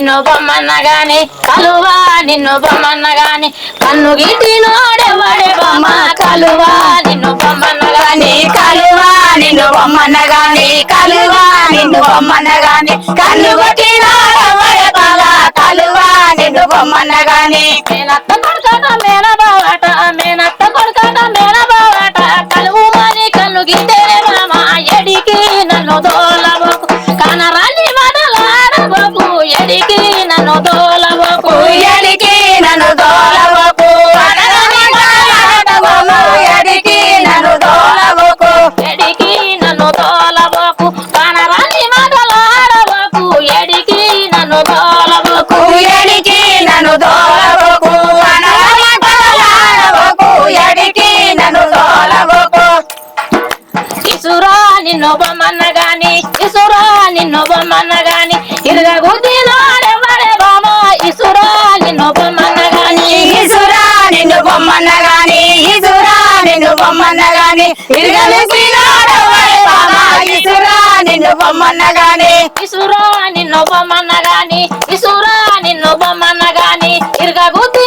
నిన్ను బొమ్మన్నగాని కలువా నిన్ను బొమ్మన్నగాని కన్ను గిట్టి నోడెవడే బొమ్మ కలువా నిన్ను బొమ్మన్నగాని కలువా నిన్ను బొమ్మన్నగాని కలువా నిన్ను బొమ్మన్నగాని కన్ను కన్ను నోడెవడే బాగా కలువా నిన్ను బొమ్మన్నగాని మేనత్త కొడుకట మేన బావట మేనత్త కొడుకట మేన బావట కలువు కన్ను గిట్టేనే మామ ఎడికి నన్ను దోలబోకు కనరాని మాటలాడబోకు ఎడికి ఇసురా నిన్ను బొమ్మన్న గాని ఇసురా నిన్ను బొమ్మన్న గాని ఇరగబుద్ధిలోడెవడే బామ ఇసురా నిన్ను బొమ్మన్న గాని ఇసురా నిన్ను బొమ్మన్న గాని ఇసురా ఇరగబుద్ధి